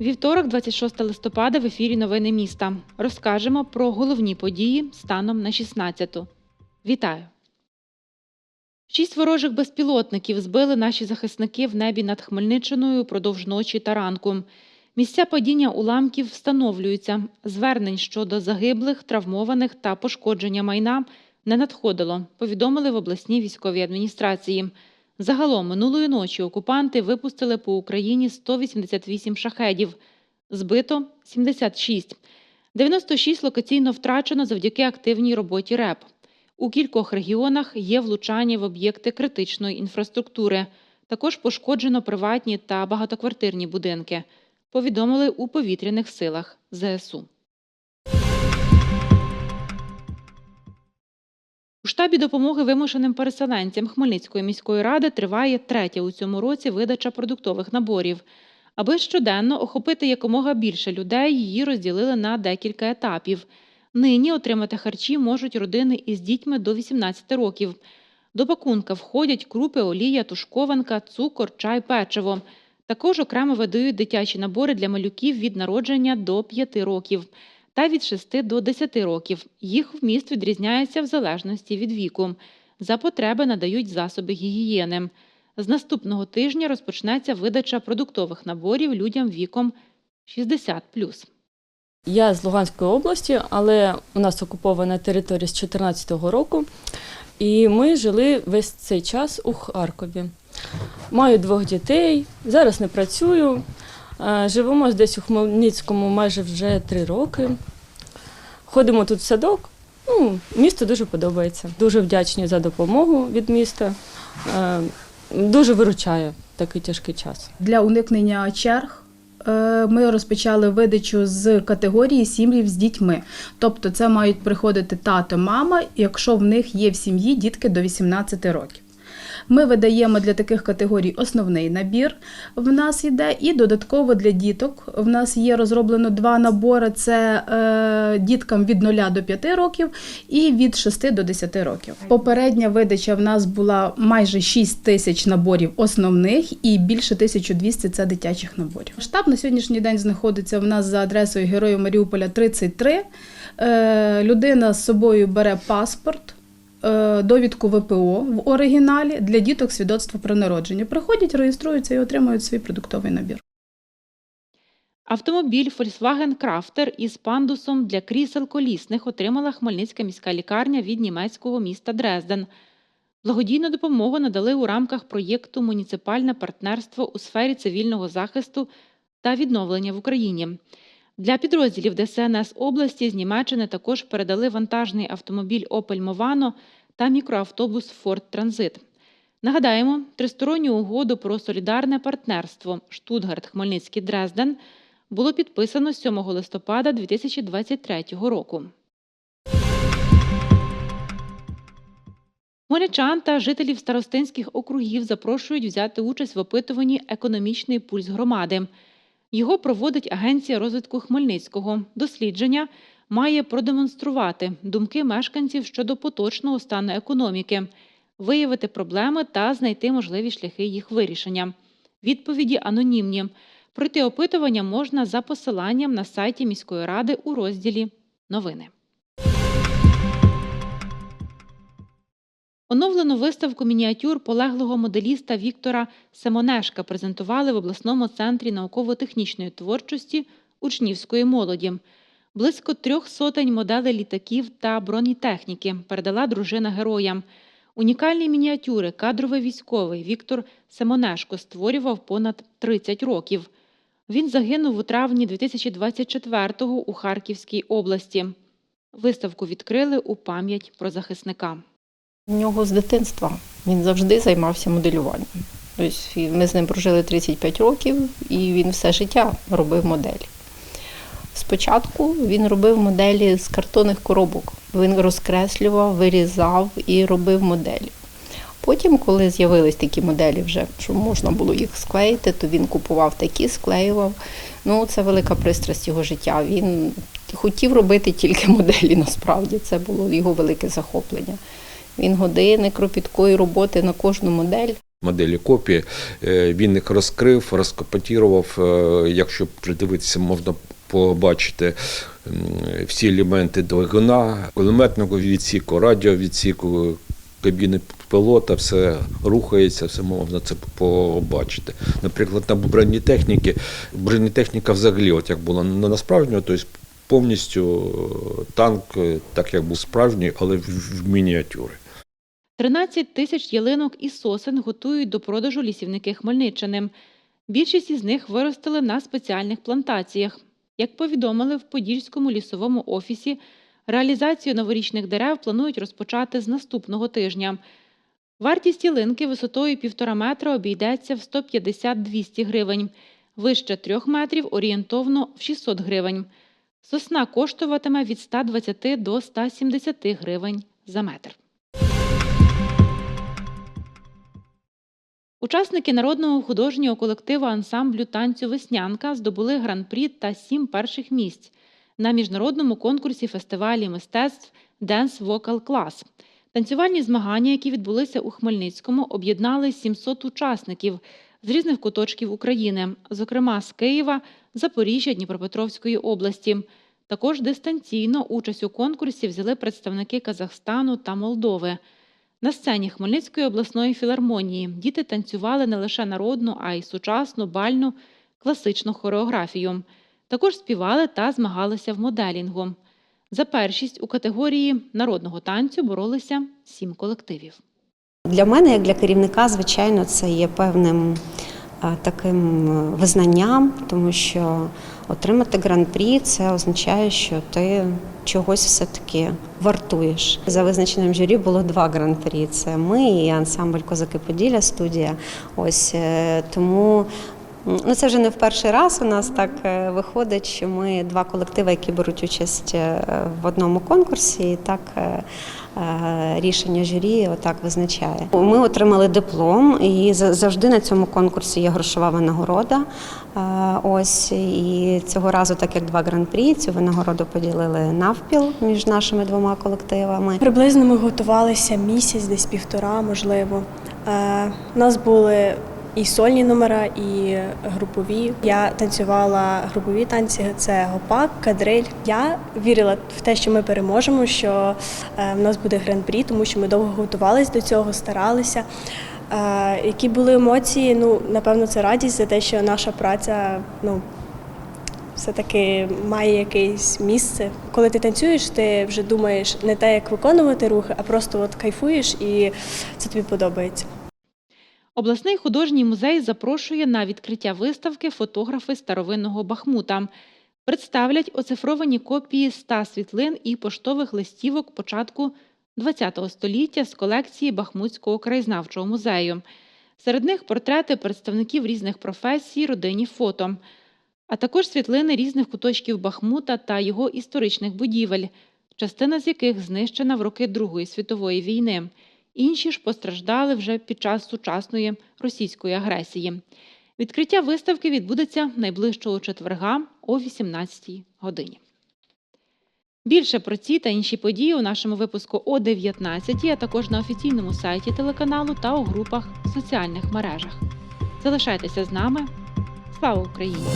Вівторок, 26 листопада, в ефірі Новини міста. Розкажемо про головні події станом на 16-ту. Вітаю! Шість ворожих безпілотників збили наші захисники в небі над Хмельниччиною продовж ночі та ранку. Місця падіння уламків встановлюються. Звернень щодо загиблих, травмованих та пошкодження майна не надходило, повідомили в обласній військовій адміністрації. Загалом минулої ночі окупанти випустили по Україні 188 шахедів, збито 76. 96 локаційно втрачено завдяки активній роботі РЕП. У кількох регіонах є влучання в об'єкти критичної інфраструктури. Також пошкоджено приватні та багатоквартирні будинки. Повідомили у повітряних силах ЗСУ. У штабі допомоги вимушеним переселенцям Хмельницької міської ради триває третя у цьому році видача продуктових наборів. Аби щоденно охопити якомога більше людей, її розділили на декілька етапів. Нині отримати харчі можуть родини із дітьми до 18 років. До пакунка входять крупи, олія, тушкованка, цукор, чай, печиво. Також окремо видають дитячі набори для малюків від народження до 5 років та від 6 до 10 років. Їх вміст відрізняється в залежності від віку. За потреби надають засоби гігієни. З наступного тижня розпочнеться видача продуктових наборів людям віком 60 Я з Луганської області, але у нас окупована територія з 2014 року, і ми жили весь цей час у Харкові. Маю двох дітей, зараз не працюю. Е, Живемо десь у Хмельницькому майже вже три роки. Ходимо тут в садок. Ну, місто дуже подобається. Дуже вдячні за допомогу від міста. Е, Дуже виручає такий тяжкий час. Для уникнення черг е, ми розпочали видачу з категорії сім'їв з дітьми. Тобто це мають приходити тато, мама, якщо в них є в сім'ї дітки до 18 років. Ми видаємо для таких категорій основний набір. В нас йде, і додатково для діток. В нас є розроблено два набори: це е, діткам від 0 до 5 років і від 6 до 10 років. Попередня видача в нас була майже 6 тисяч наборів основних і більше 1200 – це дитячих наборів. Штаб на сьогоднішній день знаходиться в нас за адресою Героїв Маріуполя 33. Е, людина з собою бере паспорт довідку ВПО в оригіналі для діток свідоцтво про народження. Приходять, реєструються і отримують свій продуктовий набір. Автомобіль Volkswagen Crafter із пандусом для крісел колісних отримала Хмельницька міська лікарня від німецького міста Дрезден. Благодійну допомогу надали у рамках проєкту Муніципальне партнерство у сфері цивільного захисту та відновлення в Україні. Для підрозділів ДСНС області з Німеччини також передали вантажний автомобіль Opel Movano та мікроавтобус Ford Transit. Нагадаємо, тристоронню угоду про солідарне партнерство Штутгарт, Хмельницький, Дрезден було підписано 7 листопада 2023 року. Хмельничан та жителів старостинських округів запрошують взяти участь в опитуванні Економічний пульс громади. Його проводить Агенція розвитку Хмельницького. Дослідження має продемонструвати думки мешканців щодо поточного стану економіки, виявити проблеми та знайти можливі шляхи їх вирішення. Відповіді анонімні. Пройти опитування можна за посиланням на сайті міської ради у розділі Новини. Оновлену виставку мініатюр полеглого моделіста Віктора Семонешка презентували в обласному центрі науково-технічної творчості учнівської молоді. Близько трьох сотень моделей літаків та бронетехніки передала дружина героям. Унікальні мініатюри кадровий військовий Віктор Семонешко створював понад 30 років. Він загинув у травні 2024-го у Харківській області. Виставку відкрили у пам'ять про захисника. У нього з дитинства він завжди займався моделюванням. Тобто ми з ним прожили 35 років, і він все життя робив моделі. Спочатку він робив моделі з картонних коробок. Він розкреслював, вирізав і робив моделі. Потім, коли з'явились такі моделі, вже що можна було їх склеїти, то він купував такі, склеював. Ну, це велика пристрасть його життя. Він хотів робити тільки моделі. Насправді це було його велике захоплення. Він години кропіткої роботи на кожну модель. моделі копії. Е, Він їх розкрив, розкопатірував. Е, Якщо придивитися, можна побачити всі елементи двигуна, кулеметного відсіку, радіовідсіку, кабіни пілота, все рухається, все можна це побачити. Наприклад, на бронетехніці, бронетехніка взагалі, от як була на на справжнього, тобто повністю е, танк, е, так як був справжній, але в, мініатюрі. 13 тисяч ялинок і сосен готують до продажу лісівники Хмельниччини. Більшість із них виростили на спеціальних плантаціях. Як повідомили в Подільському лісовому офісі, реалізацію новорічних дерев планують розпочати з наступного тижня. Вартість ялинки висотою 1,5 метра обійдеться в 150-200 гривень, вище 3 метрів орієнтовно в 600 гривень. Сосна коштуватиме від 120 до 170 гривень за метр. Учасники народного художнього колективу ансамблю танцю Веснянка здобули гран-прі та сім перших місць на міжнародному конкурсі фестивалі мистецтв Dance Vocal Class. Танцювальні змагання, які відбулися у Хмельницькому, об'єднали 700 учасників з різних куточків України, зокрема з Києва, Запоріжжя, Дніпропетровської області. Також дистанційно участь у конкурсі взяли представники Казахстану та Молдови. На сцені Хмельницької обласної філармонії діти танцювали не лише народну, а й сучасну, бальну, класичну хореографію. Також співали та змагалися в моделінгу. За першість у категорії народного танцю боролися сім колективів. Для мене, як для керівника, звичайно, це є певним таким е, визнанням, тому що отримати гран-прі це означає, що ти чогось все-таки вартуєш. За визначенням журі було два гран-прі. Це ми і ансамбль Козаки Поділля студія. Ось е, тому. Ну, це вже не в перший раз у нас так е, виходить, що ми два колективи, які беруть участь е, в одному конкурсі, і так е, рішення журі отак визначає. Ми отримали диплом, і за- завжди на цьому конкурсі є грошова винагорода. Ось і цього разу, так як два гран-прі, цю винагороду поділили навпіл між нашими двома колективами. Приблизно ми готувалися місяць, десь півтора, можливо. У нас були і сольні номера, і групові. Я танцювала групові танці. Це гопак, кадриль. Я вірила в те, що ми переможемо, що е, в нас буде гран-прі, тому що ми довго готувалися до цього, старалися. Е, Які були емоції? Ну, напевно, це радість за те, що наша праця ну, все-таки має якесь місце. Коли ти танцюєш, ти вже думаєш не те, як виконувати рухи, а просто от кайфуєш і це тобі подобається. Обласний художній музей запрошує на відкриття виставки фотографи старовинного Бахмута. Представлять оцифровані копії ста світлин і поштових листівок початку ХХ століття з колекції Бахмутського краєзнавчого музею. Серед них портрети представників різних професій, родинні фото, а також світлини різних куточків Бахмута та його історичних будівель, частина з яких знищена в роки Другої світової війни. Інші ж постраждали вже під час сучасної російської агресії. Відкриття виставки відбудеться найближчого четверга о 18-й годині. Більше про ці та інші події у нашому випуску о 19, а також на офіційному сайті телеканалу та у групах в соціальних мережах. Залишайтеся з нами. Слава Україні!